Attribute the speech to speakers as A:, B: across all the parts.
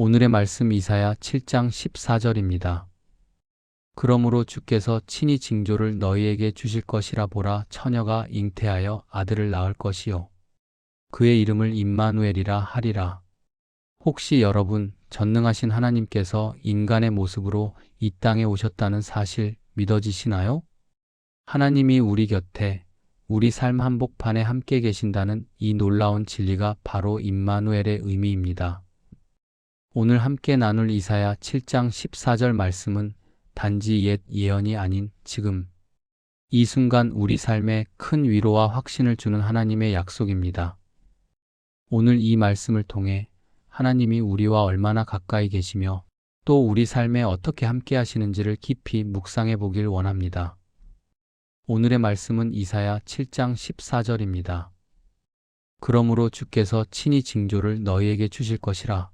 A: 오늘의 말씀 이사야 7장 14절입니다. 그러므로 주께서 친히 징조를 너희에게 주실 것이라 보라 처녀가 잉태하여 아들을 낳을 것이요 그의 이름을 임마누엘이라 하리라. 혹시 여러분 전능하신 하나님께서 인간의 모습으로 이 땅에 오셨다는 사실 믿어지시나요? 하나님이 우리 곁에 우리 삶 한복판에 함께 계신다는 이 놀라운 진리가 바로 임마누엘의 의미입니다. 오늘 함께 나눌 이사야 7장 14절 말씀은 단지 옛 예언이 아닌 지금 이 순간 우리 삶에 큰 위로와 확신을 주는 하나님의 약속입니다. 오늘 이 말씀을 통해 하나님이 우리와 얼마나 가까이 계시며 또 우리 삶에 어떻게 함께 하시는지를 깊이 묵상해 보길 원합니다. 오늘의 말씀은 이사야 7장 14절입니다. 그러므로 주께서 친히 징조를 너희에게 주실 것이라.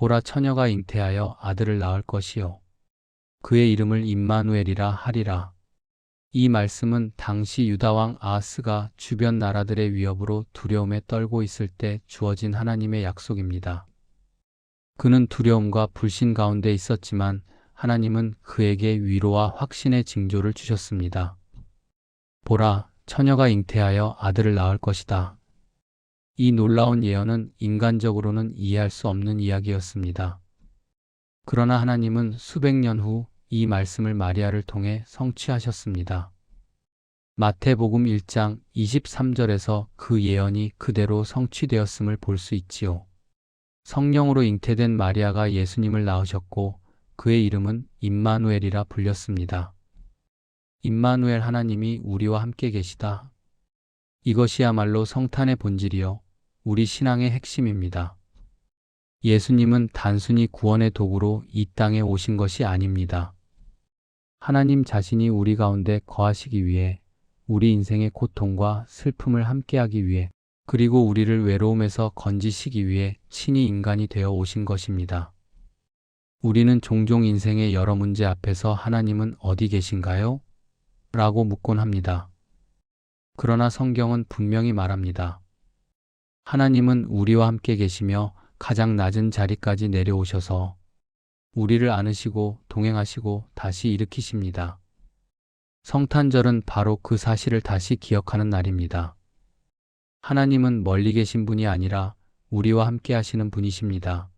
A: 보라 처녀가 잉태하여 아들을 낳을 것이요. 그의 이름을 임마누엘이라 하리라. 이 말씀은 당시 유다왕 아하스가 주변 나라들의 위협으로 두려움에 떨고 있을 때 주어진 하나님의 약속입니다. 그는 두려움과 불신 가운데 있었지만 하나님은 그에게 위로와 확신의 징조를 주셨습니다. 보라, 처녀가 잉태하여 아들을 낳을 것이다. 이 놀라운 예언은 인간적으로는 이해할 수 없는 이야기였습니다. 그러나 하나님은 수백 년 후 이 말씀을 마리아를 통해 성취하셨습니다. 마태복음 1장 23절에서 그 예언이 그대로 성취되었음을 볼 수 있지요. 성령으로 잉태된 마리아가 예수님을 낳으셨고 그의 이름은 임마누엘이라 불렸습니다. 임마누엘 하나님이 우리와 함께 계시다. 이것이야말로 성탄의 본질이요. 우리 신앙의 핵심입니다. 예수님은 단순히 구원의 도구로 이 땅에 오신 것이 아닙니다. 하나님 자신이 우리 가운데 거하시기 위해 우리 인생의 고통과 슬픔을 함께하기 위해 그리고 우리를 외로움에서 건지시기 위해 친히 인간이 되어 오신 것입니다. 우리는 종종 인생의 여러 문제 앞에서 하나님은 어디 계신가요? 라고 묻곤 합니다. 그러나 성경은 분명히 말합니다. 하나님은 우리와 함께 계시며 가장 낮은 자리까지 내려오셔서 우리를 안으시고 동행하시고 다시 일으키십니다. 성탄절은 바로 그 사실을 다시 기억하는 날입니다. 하나님은 멀리 계신 분이 아니라 우리와 함께 하시는 분이십니다.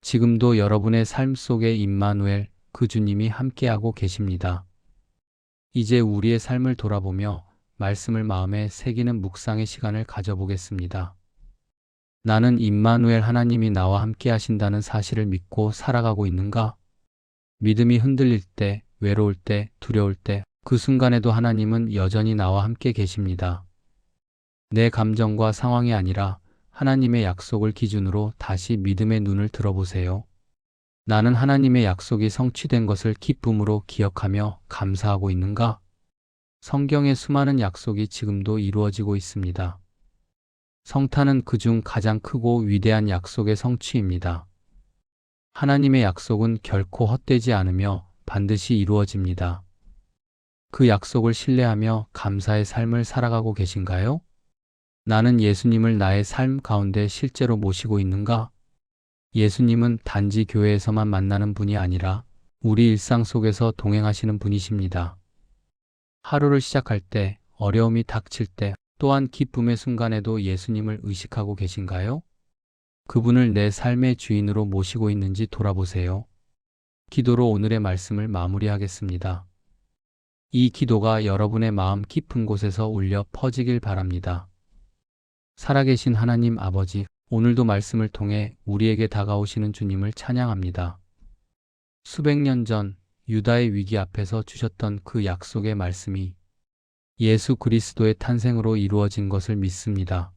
A: 지금도 여러분의 삶 속에 임마누엘 그 주님이 함께하고 계십니다. 이제 우리의 삶을 돌아보며 말씀을 마음에 새기는 묵상의 시간을 가져보겠습니다. 나는 임마누엘 하나님이 나와 함께 하신다는 사실을 믿고 살아가고 있는가? 믿음이 흔들릴 때, 외로울 때, 두려울 때, 그 순간에도 하나님은 여전히 나와 함께 계십니다. 내 감정과 상황이 아니라 하나님의 약속을 기준으로 다시 믿음의 눈을 들어보세요. 나는 하나님의 약속이 성취된 것을 기쁨으로 기억하며 감사하고 있는가? 성경의 수많은 약속이 지금도 이루어지고 있습니다. 성탄은 그중 가장 크고 위대한 약속의 성취입니다. 하나님의 약속은 결코 헛되지 않으며 반드시 이루어집니다. 그 약속을 신뢰하며 감사의 삶을 살아가고 계신가요? 나는 예수님을 나의 삶 가운데 실제로 모시고 있는가? 예수님은 단지 교회에서만 만나는 분이 아니라 우리 일상 속에서 동행하시는 분이십니다. 하루를 시작할 때, 어려움이 닥칠 때, 또한 기쁨의 순간에도 예수님을 의식하고 계신가요? 그분을 내 삶의 주인으로 모시고 있는지 돌아보세요. 기도로 오늘의 말씀을 마무리하겠습니다. 이 기도가 여러분의 마음 깊은 곳에서 울려 퍼지길 바랍니다. 살아계신 하나님 아버지, 오늘도 말씀을 통해 우리에게 다가오시는 주님을 찬양합니다. 수백 년 전 유다의 위기 앞에서 주셨던 그 약속의 말씀이 예수 그리스도의 탄생으로 이루어진 것을 믿습니다.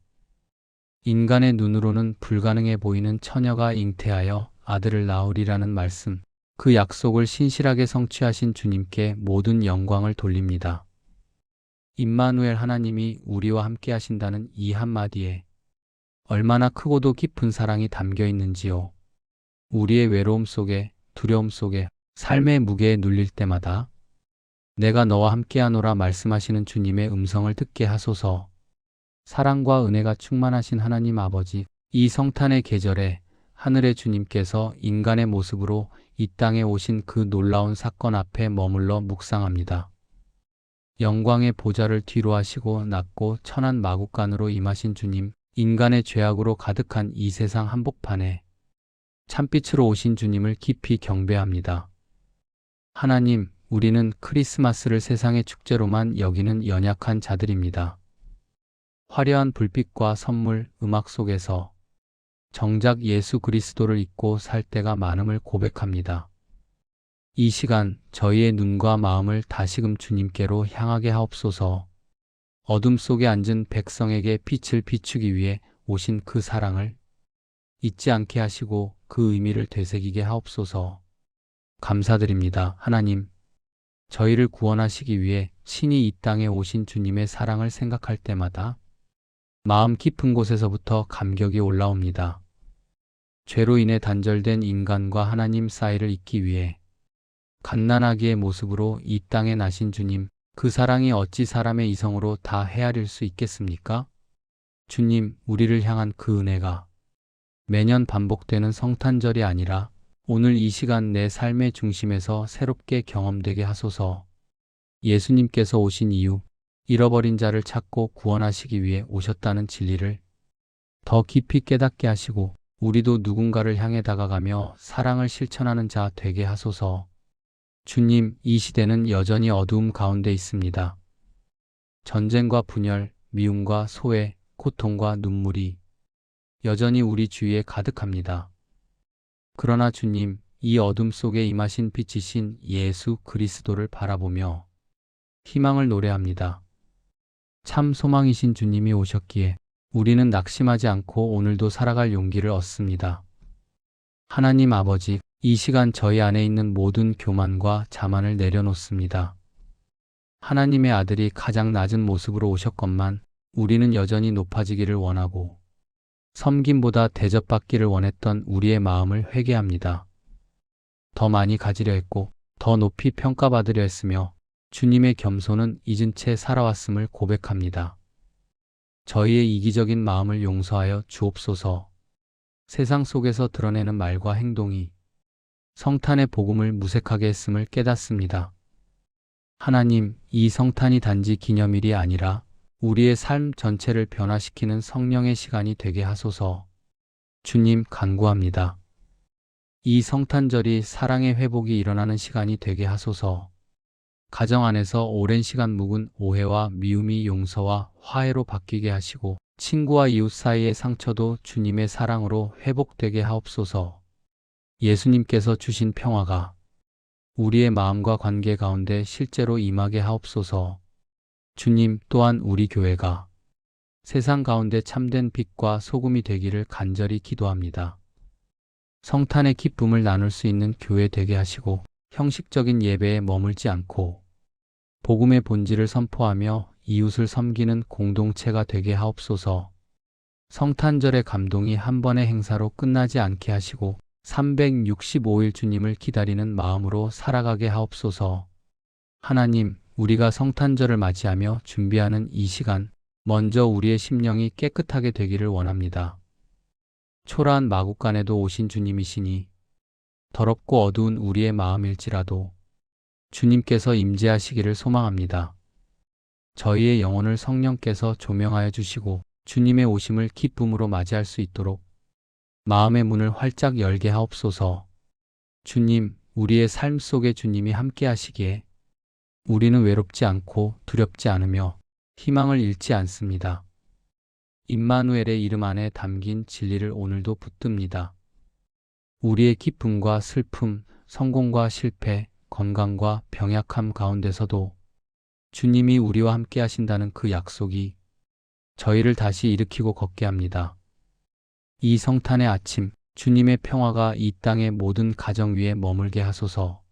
A: 인간의 눈으로는 불가능해 보이는 처녀가 잉태하여 아들을 낳으리라는 말씀, 그 약속을 신실하게 성취하신 주님께 모든 영광을 돌립니다. 임마누엘 하나님이 우리와 함께 하신다는 이 한마디에 얼마나 크고도 깊은 사랑이 담겨 있는지요. 우리의 외로움 속에, 두려움 속에, 삶의 무게에 눌릴 때마다 내가 너와 함께하노라 말씀하시는 주님의 음성을 듣게 하소서. 사랑과 은혜가 충만하신 하나님 아버지, 이 성탄의 계절에 하늘의 주님께서 인간의 모습으로 이 땅에 오신 그 놀라운 사건 앞에 머물러 묵상합니다. 영광의 보좌를 뒤로 하시고 낮고 천한 마국간으로 임하신 주님, 인간의 죄악으로 가득한 이 세상 한복판에 참빛으로 오신 주님을 깊이 경배합니다. 하나님, 우리는 크리스마스를 세상의 축제로만 여기는 연약한 자들입니다. 화려한 불빛과 선물, 음악 속에서 정작 예수 그리스도를 잊고 살 때가 많음을 고백합니다. 이 시간 저희의 눈과 마음을 다시금 주님께로 향하게 하옵소서. 어둠 속에 앉은 백성에게 빛을 비추기 위해 오신 그 사랑을 잊지 않게 하시고 그 의미를 되새기게 하옵소서. 감사드립니다. 하나님, 저희를 구원하시기 위해 친히 이 땅에 오신 주님의 사랑을 생각할 때마다 마음 깊은 곳에서부터 감격이 올라옵니다. 죄로 인해 단절된 인간과 하나님 사이를 잇기 위해 갓난아기의 모습으로 이 땅에 나신 주님, 그 사랑이 어찌 사람의 이성으로 다 헤아릴 수 있겠습니까? 주님, 우리를 향한 그 은혜가 매년 반복되는 성탄절이 아니라 오늘 이 시간 내 삶의 중심에서 새롭게 경험되게 하소서. 예수님께서 오신 이유, 잃어버린 자를 찾고 구원하시기 위해 오셨다는 진리를 더 깊이 깨닫게 하시고 우리도 누군가를 향해 다가가며 사랑을 실천하는 자 되게 하소서. 주님, 이 시대는 여전히 어두움 가운데 있습니다. 전쟁과 분열, 미움과 소외, 고통과 눈물이 여전히 우리 주위에 가득합니다. 그러나 주님, 이 어둠 속에 임하신 빛이신 예수 그리스도를 바라보며 희망을 노래합니다. 참 소망이신 주님이 오셨기에 우리는 낙심하지 않고 오늘도 살아갈 용기를 얻습니다. 하나님 아버지, 이 시간 저희 안에 있는 모든 교만과 자만을 내려놓습니다. 하나님의 아들이 가장 낮은 모습으로 오셨건만 우리는 여전히 높아지기를 원하고 섬김보다 대접받기를 원했던 우리의 마음을 회개합니다. 더 많이 가지려 했고 더 높이 평가받으려 했으며 주님의 겸손은 잊은 채 살아왔음을 고백합니다. 저희의 이기적인 마음을 용서하여 주옵소서. 세상 속에서 드러내는 말과 행동이 성탄의 복음을 무색하게 했음을 깨닫습니다. 하나님, 이 성탄이 단지 기념일이 아니라 우리의 삶 전체를 변화시키는 성령의 시간이 되게 하소서. 주님, 간구합니다. 이 성탄절이 사랑의 회복이 일어나는 시간이 되게 하소서. 가정 안에서 오랜 시간 묵은 오해와 미움이 용서와 화해로 바뀌게 하시고 친구와 이웃 사이의 상처도 주님의 사랑으로 회복되게 하옵소서. 예수님께서 주신 평화가 우리의 마음과 관계 가운데 실제로 임하게 하옵소서. 주님 또한 우리 교회가 세상 가운데 참된 빛과 소금이 되기를 간절히 기도합니다. 성탄의 기쁨을 나눌 수 있는 교회 되게 하시고 형식적인 예배에 머물지 않고 복음의 본질을 선포하며 이웃을 섬기는 공동체가 되게 하옵소서. 성탄절의 감동이 한 번의 행사로 끝나지 않게 하시고 365일 주님을 기다리는 마음으로 살아가게 하옵소서. 하나님, 우리가 성탄절을 맞이하며 준비하는 이 시간, 먼저 우리의 심령이 깨끗하게 되기를 원합니다. 초라한 마국간에도 오신 주님이시니 더럽고 어두운 우리의 마음일지라도 주님께서 임재하시기를 소망합니다. 저희의 영혼을 성령께서 조명하여 주시고 주님의 오심을 기쁨으로 맞이할 수 있도록 마음의 문을 활짝 열게 하옵소서. 주님, 우리의 삶 속에 주님이 함께 하시기에 우리는 외롭지 않고 두렵지 않으며 희망을 잃지 않습니다. 임마누엘의 이름 안에 담긴 진리를 오늘도 붙듭니다. 우리의 기쁨과 슬픔, 성공과 실패, 건강과 병약함 가운데서도 주님이 우리와 함께 하신다는 그 약속이 저희를 다시 일으키고 걷게 합니다. 이 성탄의 아침, 주님의 평화가 이 땅의 모든 가정 위에 머물게 하소서.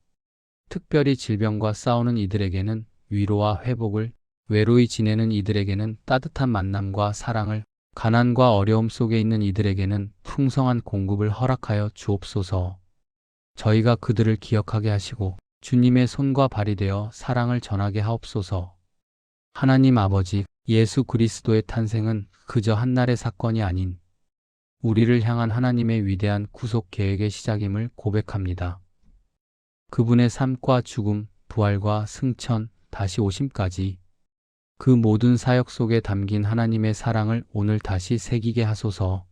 A: 특별히 질병과 싸우는 이들에게는 위로와 회복을, 외로이 지내는 이들에게는 따뜻한 만남과 사랑을, 가난과 어려움 속에 있는 이들에게는 풍성한 공급을 허락하여 주옵소서. 저희가 그들을 기억하게 하시고 주님의 손과 발이 되어 사랑을 전하게 하옵소서. 하나님 아버지, 예수 그리스도의 탄생은 그저 한날의 사건이 아닌 우리를 향한 하나님의 위대한 구속 계획의 시작임을 고백합니다. 그분의 삶과 죽음, 부활과 승천, 다시 오심까지 그 모든 사역 속에 담긴 하나님의 사랑을 오늘 다시 새기게 하소서.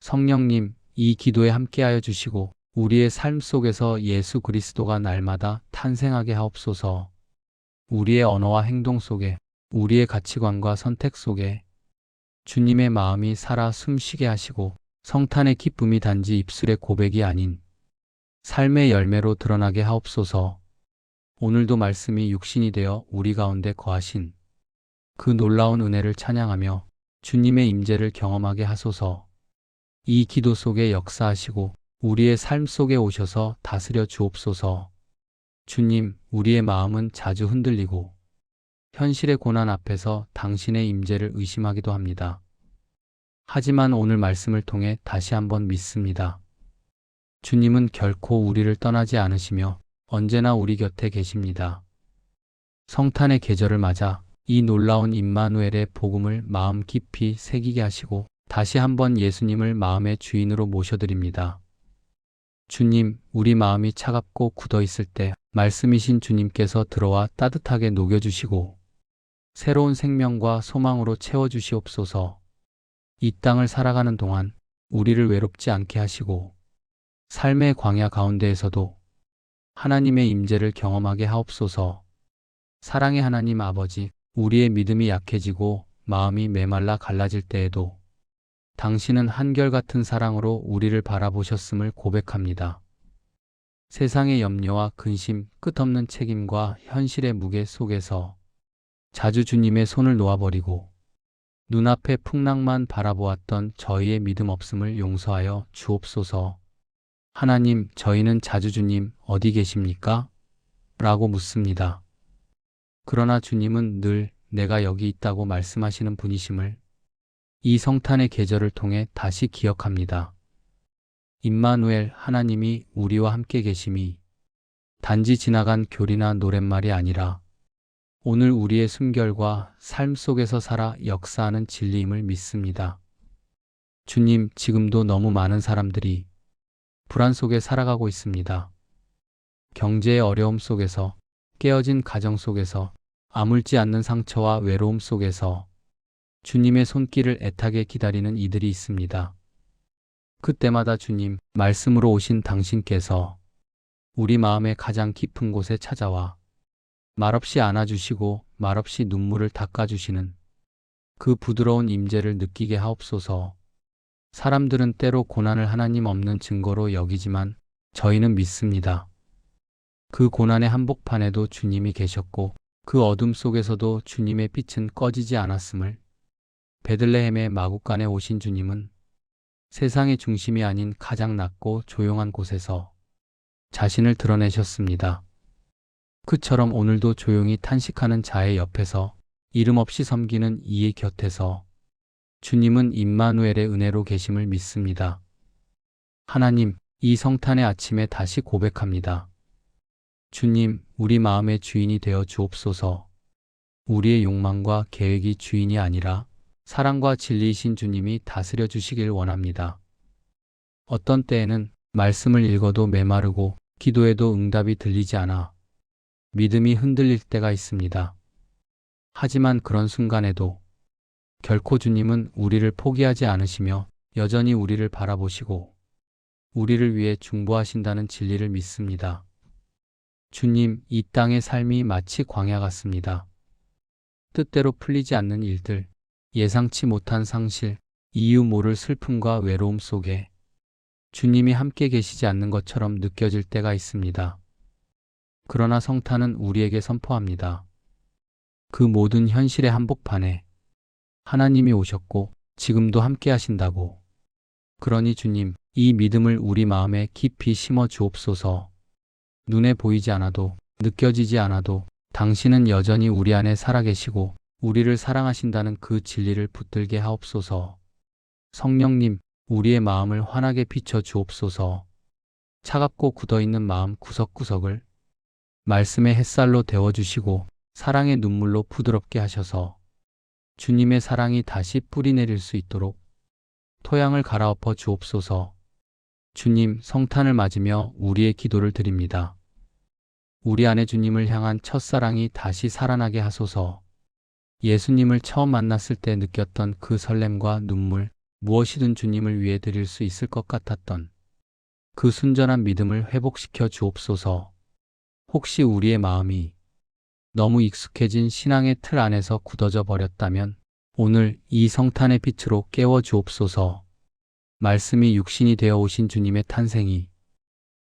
A: 성령님, 이 기도에 함께하여 주시고 우리의 삶 속에서 예수 그리스도가 날마다 탄생하게 하옵소서. 우리의 언어와 행동 속에, 우리의 가치관과 선택 속에 주님의 마음이 살아 숨쉬게 하시고 성탄의 기쁨이 단지 입술의 고백이 아닌 삶의 열매로 드러나게 하옵소서. 오늘도 말씀이 육신이 되어 우리 가운데 거하신 그 놀라운 은혜를 찬양하며 주님의 임재를 경험하게 하소서. 이 기도 속에 역사하시고 우리의 삶 속에 오셔서 다스려 주옵소서. 주님, 우리의 마음은 자주 흔들리고 현실의 고난 앞에서 당신의 임재를 의심하기도 합니다. 하지만 오늘 말씀을 통해 다시 한번 믿습니다. 주님은 결코 우리를 떠나지 않으시며 언제나 우리 곁에 계십니다. 성탄의 계절을 맞아 이 놀라운 임마누엘의 복음을 마음 깊이 새기게 하시고 다시 한번 예수님을 마음의 주인으로 모셔드립니다. 주님, 우리 마음이 차갑고 굳어 있을 때 말씀이신 주님께서 들어와 따뜻하게 녹여주시고 새로운 생명과 소망으로 채워주시옵소서 이 땅을 살아가는 동안 우리를 외롭지 않게 하시고 삶의 광야 가운데에서도 하나님의 임재를 경험하게 하옵소서 사랑의 하나님 아버지, 우리의 믿음이 약해지고 마음이 메말라 갈라질 때에도 당신은 한결같은 사랑으로 우리를 바라보셨음을 고백합니다. 세상의 염려와 근심, 끝없는 책임과 현실의 무게 속에서 자주 주님의 손을 놓아버리고 눈앞의 풍랑만 바라보았던 저희의 믿음 없음을 용서하여 주옵소서. 하나님, 저희는 자주 주님 어디 계십니까? 라고 묻습니다. 그러나 주님은 늘 내가 여기 있다고 말씀하시는 분이심을 이 성탄의 계절을 통해 다시 기억합니다. 임마누엘 하나님이 우리와 함께 계심이 단지 지나간 교리나 노랫말이 아니라 오늘 우리의 숨결과 삶 속에서 살아 역사하는 진리임을 믿습니다. 주님, 지금도 너무 많은 사람들이 불안 속에 살아가고 있습니다. 경제의 어려움 속에서 깨어진 가정 속에서 아물지 않는 상처와 외로움 속에서 주님의 손길을 애타게 기다리는 이들이 있습니다. 그때마다 주님, 말씀으로 오신 당신께서 우리 마음의 가장 깊은 곳에 찾아와 말없이 안아주시고 말없이 눈물을 닦아주시는 그 부드러운 임재를 느끼게 하옵소서. 사람들은 때로 고난을 하나님 없는 증거로 여기지만 저희는 믿습니다. 그 고난의 한복판에도 주님이 계셨고 그 어둠 속에서도 주님의 빛은 꺼지지 않았음을 베들레헴의 마국간에 오신 주님은 세상의 중심이 아닌 가장 낮고 조용한 곳에서 자신을 드러내셨습니다. 그처럼 오늘도 조용히 탄식하는 자의 옆에서 이름 없이 섬기는 이의 곁에서 주님은 임마누엘의 은혜로 계심을 믿습니다. 하나님, 이 성탄의 아침에 다시 고백합니다. 주님, 우리 마음의 주인이 되어 주옵소서. 우리의 욕망과 계획이 주인이 아니라 사랑과 진리이신 주님이 다스려 주시길 원합니다. 어떤 때에는 말씀을 읽어도 메마르고 기도해도 응답이 들리지 않아 믿음이 흔들릴 때가 있습니다. 하지만 그런 순간에도 결코 주님은 우리를 포기하지 않으시며 여전히 우리를 바라보시고 우리를 위해 중보하신다는 진리를 믿습니다. 주님, 이 땅의 삶이 마치 광야 같습니다. 뜻대로 풀리지 않는 일들, 예상치 못한 상실, 이유 모를 슬픔과 외로움 속에 주님이 함께 계시지 않는 것처럼 느껴질 때가 있습니다. 그러나 성탄은 우리에게 선포합니다. 그 모든 현실의 한복판에 하나님이 오셨고 지금도 함께 하신다고. 그러니 주님, 이 믿음을 우리 마음에 깊이 심어 주옵소서. 눈에 보이지 않아도, 느껴지지 않아도 당신은 여전히 우리 안에 살아계시고 우리를 사랑하신다는 그 진리를 붙들게 하옵소서. 성령님, 우리의 마음을 환하게 비춰 주옵소서. 차갑고 굳어있는 마음 구석구석을 말씀의 햇살로 데워주시고 사랑의 눈물로 부드럽게 하셔서 주님의 사랑이 다시 뿌리내릴 수 있도록 토양을 갈아엎어 주옵소서. 주님, 성탄을 맞으며 우리의 기도를 드립니다. 우리 안에 주님을 향한 첫사랑이 다시 살아나게 하소서. 예수님을 처음 만났을 때 느꼈던 그 설렘과 눈물, 무엇이든 주님을 위해 드릴 수 있을 것 같았던 그 순전한 믿음을 회복시켜 주옵소서. 혹시 우리의 마음이 너무 익숙해진 신앙의 틀 안에서 굳어져 버렸다면 오늘 이 성탄의 빛으로 깨워 주옵소서. 말씀이 육신이 되어 오신 주님의 탄생이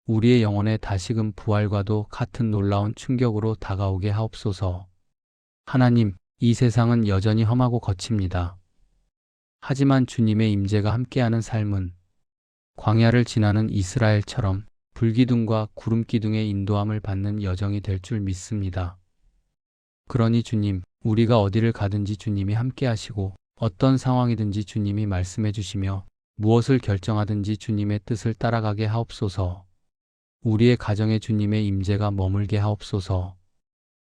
A: 우리의 영혼에 다시금 부활과도 같은 놀라운 충격으로 다가오게 하옵소서. 하나님, 이 세상은 여전히 험하고 거칩니다. 하지만 주님의 임재가 함께하는 삶은 광야를 지나는 이스라엘처럼 불기둥과 구름기둥의 인도함을 받는 여정이 될 줄 믿습니다. 그러니 주님, 우리가 어디를 가든지 주님이 함께 하시고 어떤 상황이든지 주님이 말씀해 주시며 무엇을 결정하든지 주님의 뜻을 따라가게 하옵소서. 우리의 가정에 주님의 임재가 머물게 하옵소서.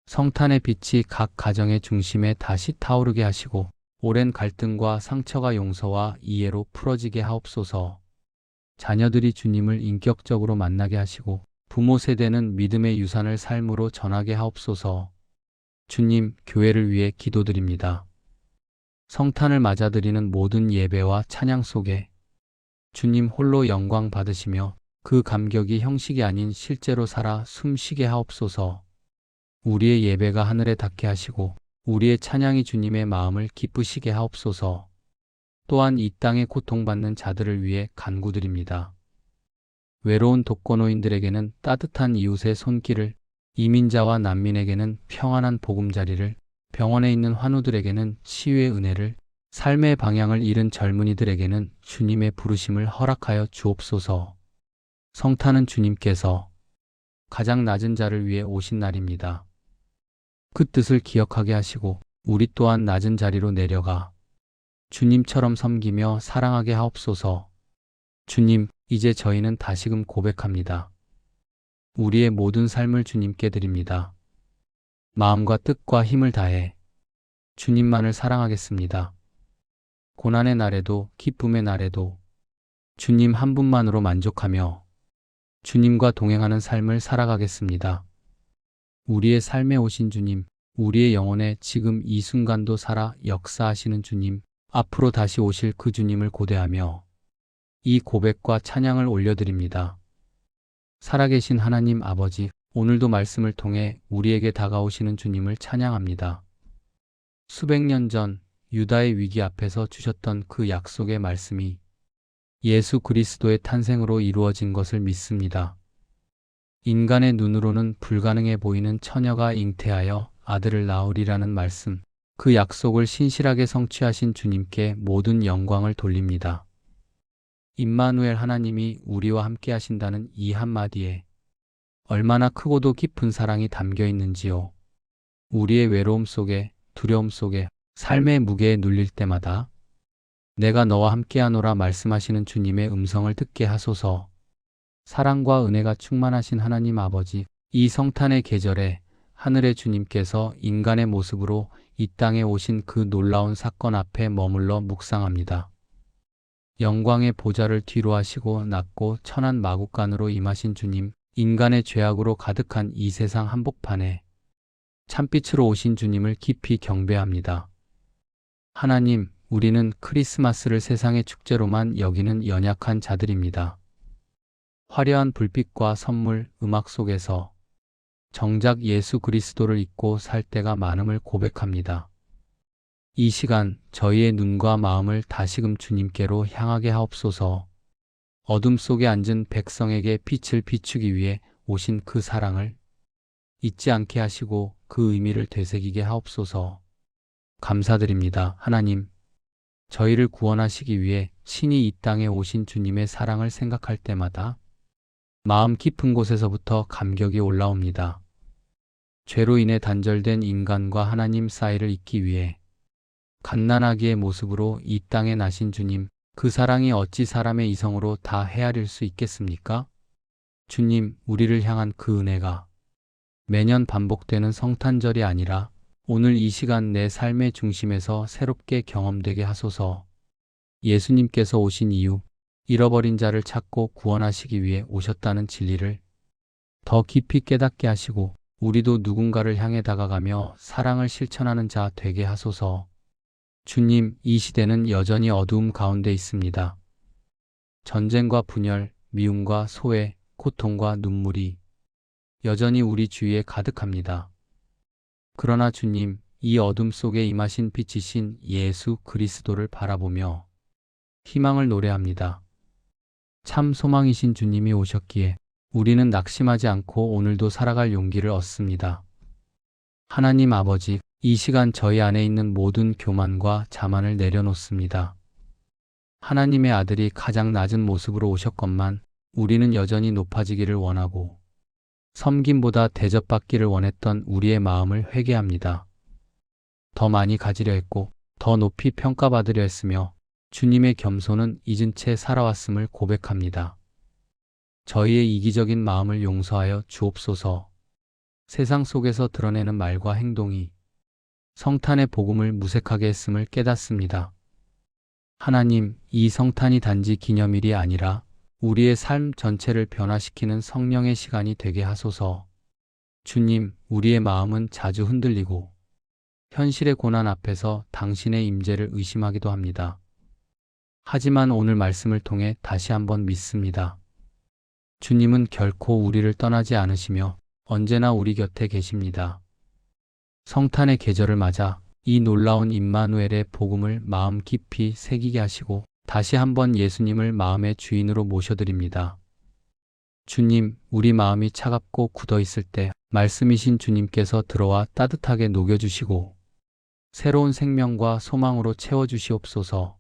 A: 성탄의 빛이 각 가정의 중심에 다시 타오르게 하시고 오랜 갈등과 상처가 용서와 이해로 풀어지게 하옵소서. 자녀들이 주님을 인격적으로 만나게 하시고 부모 세대는 믿음의 유산을 삶으로 전하게 하옵소서. 주님, 교회를 위해 기도드립니다. 성탄을 맞아드리는 모든 예배와 찬양 속에 주님 홀로 영광 받으시며 그 감격이 형식이 아닌 실제로 살아 숨쉬게 하옵소서. 우리의 예배가 하늘에 닿게 하시고 우리의 찬양이 주님의 마음을 기쁘시게 하옵소서. 또한 이 땅에 고통받는 자들을 위해 간구드립니다. 외로운 독거노인들에게는 따뜻한 이웃의 손길을, 이민자와 난민에게는 평안한 보금자리를, 병원에 있는 환우들에게는 치유의 은혜를, 삶의 방향을 잃은 젊은이들에게는 주님의 부르심을 허락하여 주옵소서. 성탄은 주님께서 가장 낮은 자를 위해 오신 날입니다. 그 뜻을 기억하게 하시고 우리 또한 낮은 자리로 내려가 주님처럼 섬기며 사랑하게 하옵소서. 주님, 이제 저희는 다시금 고백합니다. 우리의 모든 삶을 주님께 드립니다. 마음과 뜻과 힘을 다해 주님만을 사랑하겠습니다. 고난의 날에도 기쁨의 날에도 주님 한 분만으로 만족하며 주님과 동행하는 삶을 살아가겠습니다. 우리의 삶에 오신 주님, 우리의 영혼에 지금 이 순간도 살아 역사하시는 주님, 앞으로 다시 오실 그 주님을 고대하며 이 고백과 찬양을 올려드립니다. 살아계신 하나님 아버지, 오늘도 말씀을 통해 우리에게 다가오시는 주님을 찬양합니다. 수백 년 전 유다의 위기 앞에서 주셨던 그 약속의 말씀이 예수 그리스도의 탄생으로 이루어진 것을 믿습니다. 인간의 눈으로는 불가능해 보이는 처녀가 잉태하여 아들을 낳으리라는 말씀, 그 약속을 신실하게 성취하신 주님께 모든 영광을 돌립니다. 임마누엘 하나님이 우리와 함께 하신다는 이 한마디에 얼마나 크고도 깊은 사랑이 담겨 있는지요. 우리의 외로움 속에, 두려움 속에, 삶의 무게에 눌릴 때마다 내가 너와 함께하노라 말씀하시는 주님의 음성을 듣게 하소서. 사랑과 은혜가 충만하신 하나님 아버지, 이 성탄의 계절에 하늘의 주님께서 인간의 모습으로 이 땅에 오신 그 놀라운 사건 앞에 머물러 묵상합니다. 영광의 보좌를 뒤로 하시고 낮고 천한 마국간으로 임하신 주님, 인간의 죄악으로 가득한 이 세상 한복판에 참빛으로 오신 주님을 깊이 경배합니다. 하나님, 우리는 크리스마스를 세상의 축제로만 여기는 연약한 자들입니다. 화려한 불빛과 선물, 음악 속에서 정작 예수 그리스도를 잊고 살 때가 많음을 고백합니다. 이 시간 저희의 눈과 마음을 다시금 주님께로 향하게 하옵소서. 어둠 속에 앉은 백성에게 빛을 비추기 위해 오신 그 사랑을 잊지 않게 하시고 그 의미를 되새기게 하옵소서. 감사드립니다. 하나님, 저희를 구원하시기 위해 친히 이 땅에 오신 주님의 사랑을 생각할 때마다 마음 깊은 곳에서부터 감격이 올라옵니다. 죄로 인해 단절된 인간과 하나님 사이를 잇기 위해 갓난아기의 모습으로 이 땅에 나신 주님, 그 사랑이 어찌 사람의 이성으로 다 헤아릴 수 있겠습니까? 주님, 우리를 향한 그 은혜가 매년 반복되는 성탄절이 아니라 오늘 이 시간 내 삶의 중심에서 새롭게 경험되게 하소서. 예수님께서 오신 이유, 잃어버린 자를 찾고 구원하시기 위해 오셨다는 진리를 더 깊이 깨닫게 하시고 우리도 누군가를 향해 다가가며 사랑을 실천하는 자 되게 하소서. 주님, 이 시대는 여전히 어두움 가운데 있습니다. 전쟁과 분열, 미움과 소외, 고통과 눈물이 여전히 우리 주위에 가득합니다. 그러나 주님, 이 어둠 속에 임하신 빛이신 예수 그리스도를 바라보며 희망을 노래합니다. 참 소망이신 주님이 오셨기에 우리는 낙심하지 않고 오늘도 살아갈 용기를 얻습니다. 하나님 아버지, 이 시간 저희 안에 있는 모든 교만과 자만을 내려놓습니다. 하나님의 아들이 가장 낮은 모습으로 오셨건만 우리는 여전히 높아지기를 원하고 섬김보다 대접받기를 원했던 우리의 마음을 회개합니다. 더 많이 가지려 했고 더 높이 평가받으려 했으며 주님의 겸손은 잊은 채 살아왔음을 고백합니다. 저희의 이기적인 마음을 용서하여 주옵소서. 세상 속에서 드러내는 말과 행동이 성탄의 복음을 무색하게 했음을 깨닫습니다. 하나님, 이 성탄이 단지 기념일이 아니라 우리의 삶 전체를 변화시키는 성령의 시간이 되게 하소서. 주님, 우리의 마음은 자주 흔들리고 현실의 고난 앞에서 당신의 임재를 의심하기도 합니다. 하지만 오늘 말씀을 통해 다시 한번 믿습니다. 주님은 결코 우리를 떠나지 않으시며 언제나 우리 곁에 계십니다. 성탄의 계절을 맞아 이 놀라운 임마누엘의 복음을 마음 깊이 새기게 하시고 다시 한번 예수님을 마음의 주인으로 모셔드립니다. 주님, 우리 마음이 차갑고 굳어 있을 때 말씀이신 주님께서 들어와 따뜻하게 녹여주시고 새로운 생명과 소망으로 채워주시옵소서.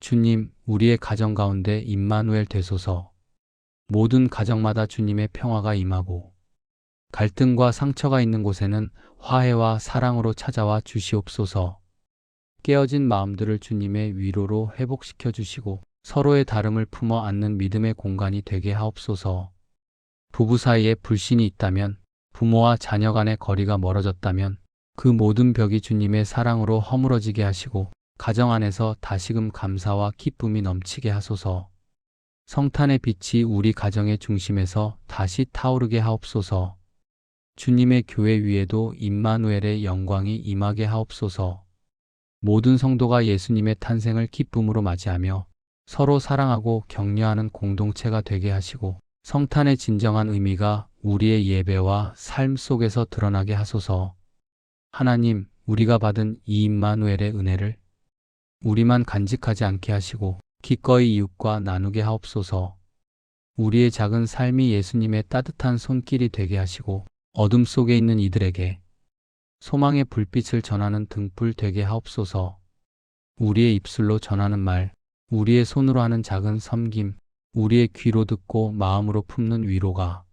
A: 주님, 우리의 가정 가운데 임마누엘 되소서. 모든 가정마다 주님의 평화가 임하고 갈등과 상처가 있는 곳에는 화해와 사랑으로 찾아와 주시옵소서. 깨어진 마음들을 주님의 위로로 회복시켜 주시고 서로의 다름을 품어 안는 믿음의 공간이 되게 하옵소서. 부부 사이에 불신이 있다면, 부모와 자녀 간의 거리가 멀어졌다면, 그 모든 벽이 주님의 사랑으로 허물어지게 하시고, 가정 안에서 다시금 감사와 기쁨이 넘치게 하소서. 성탄의 빛이 우리 가정의 중심에서 다시 타오르게 하옵소서. 주님의 교회 위에도 임마누엘의 영광이 임하게 하옵소서. 모든 성도가 예수님의 탄생을 기쁨으로 맞이하며 서로 사랑하고 격려하는 공동체가 되게 하시고 성탄의 진정한 의미가 우리의 예배와 삶 속에서 드러나게 하소서. 하나님, 우리가 받은 이 임마누엘의 은혜를 우리만 간직하지 않게 하시고 기꺼이 이웃과 나누게 하옵소서. 우리의 작은 삶이 예수님의 따뜻한 손길이 되게 하시고 어둠 속에 있는 이들에게 소망의 불빛을 전하는 등불 되게 하옵소서. 우리의 입술로 전하는 말, 우리의 손으로 하는 작은 섬김, 우리의 귀로 듣고 마음으로 품는 위로가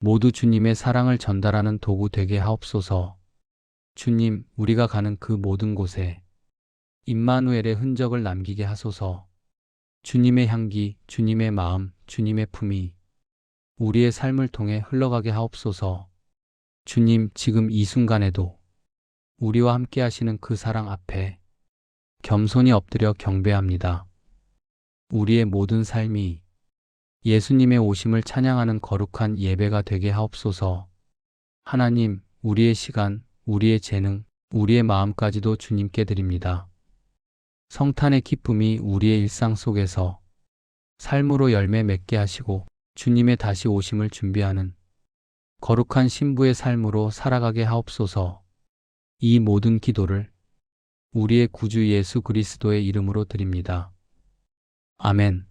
A: 모두 주님의 사랑을 전달하는 도구 되게 하옵소서. 주님, 우리가 가는 그 모든 곳에 임마누엘의 흔적을 남기게 하소서. 주님의 향기, 주님의 마음, 주님의 품이 우리의 삶을 통해 흘러가게 하옵소서. 주님, 지금 이 순간에도 우리와 함께 하시는 그 사랑 앞에 겸손히 엎드려 경배합니다. 우리의 모든 삶이 예수님의 오심을 찬양하는 거룩한 예배가 되게 하옵소서. 하나님, 우리의 시간, 우리의 재능, 우리의 마음까지도 주님께 드립니다. 성탄의 기쁨이 우리의 일상 속에서 삶으로 열매 맺게 하시고 주님의 다시 오심을 준비하는 거룩한 신부의 삶으로 살아가게 하옵소서. 이 모든 기도를 우리의 구주 예수 그리스도의 이름으로 드립니다. 아멘.